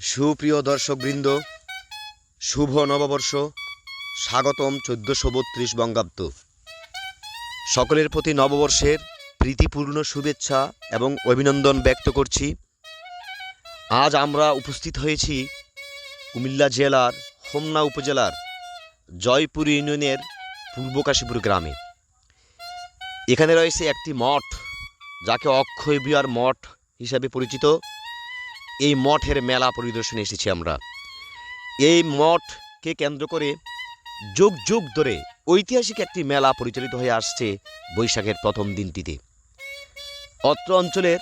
সুপ্রিয় দর্শকবৃন্দ, শুভ নববর্ষ। স্বাগতম চোদ্দোশো বত্রিশ বঙ্গাব্দ। সকলের প্রতি নববর্ষের প্রীতিপূর্ণ শুভেচ্ছা এবং অভিনন্দন ব্যক্ত করছি। আজ আমরা উপস্থিত হয়েছি কুমিল্লা জেলার হোমনা উপজেলার জয়পুর ইউনিয়নের পূর্ব কাশীপুর গ্রামে। এখানে রয়েছে একটি মঠ, যাকে অক্ষয় বিহার মঠ হিসাবে পরিচিত। এই মঠের মেলা পরিদর্শনে এসেছি আমরা। এই মঠকে কেন্দ্র করে যুগ যুগ ধরে ঐতিহাসিক একটি মেলা পরিচালিত হয়ে আসছে বৈশাখের প্রথম দিনটিতে। অত্র অঞ্চলের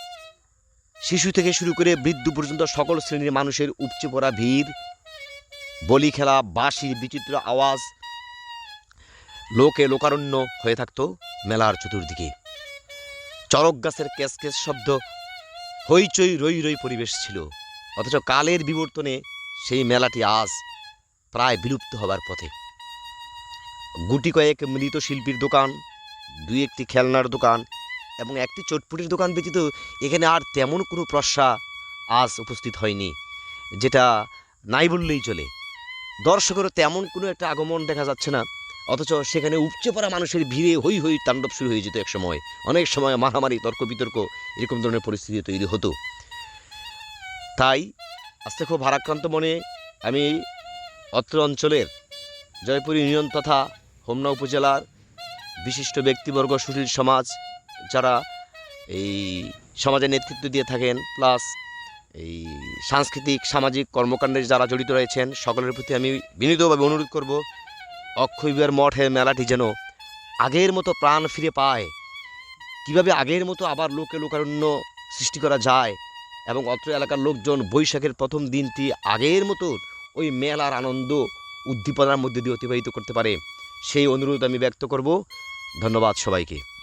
শিশু থেকে শুরু করে বৃদ্ধ পর্যন্ত সকল শ্রেণির মানুষের উপচে পড়া ভিড়, বলি খেলা বাঁশির বিচিত্র আওয়াজ লোকে লোকারণ্য হয়ে থাকতো মেলার চতুর্দিকে। চরক গাছের ক্যাস শব্দ হইচই রই রই পরিবেশ ছিল। অথচ কালের বিবর্তনে সেই মেলাটি আজ প্রায় বিলুপ্ত হবার পথে। গুটি কয়েক মৃত শিল্পীর দোকান, দুই একটি খেলনার দোকান এবং একটি চটপুটির দোকান ব্যতীত এখানে আর তেমন কোনো প্রশা আজ উপস্থিত হয়নি, যেটা নাই বললেই চলে। দর্শকেরও তেমন কোনো একটা আগমন দেখা যাচ্ছে না। অথচ সেখানে উপচে পড়া মানুষের ভিড়ে হই হই তাণ্ডব শুরু হয়ে যেত এক সময় অনেক সময় মারামারি তর্ক বিতর্ক এরকম ধরনের পরিস্থিতি তৈরি হতো। তাই আজকে খুব ভারাক্রান্ত মনে আমি অত্র অঞ্চলের জয়পুর ইউনিয়ন তথা হোমনা উপজেলার বিশিষ্ট ব্যক্তিবর্গ, সুশীল সমাজ যারা এই সমাজে নেতৃত্ব দিয়ে থাকেন, প্লাস এই সাংস্কৃতিক, সামাজিক কর্মকাণ্ডে যারা জড়িত রয়েছেন, সকলের প্রতি আমি বিনীতভাবে অনুরোধ করব অক্ষয় বিহার মঠের মেলাটি যেন আগের মতো প্রাণ ফিরে পায়। কীভাবে আগের মতো আবার লোকে লোকারণ্য সৃষ্টি করা যায় এবং অত্র এলাকার লোকজন বৈশাখের প্রথম দিনটি আগের মতো ওই মেলার আনন্দ উদ্দীপনার মধ্যে দিয়ে অতিবাহিত করতে পারে, সেই অনুরোধ আমি ব্যক্ত করব। ধন্যবাদ সবাইকে।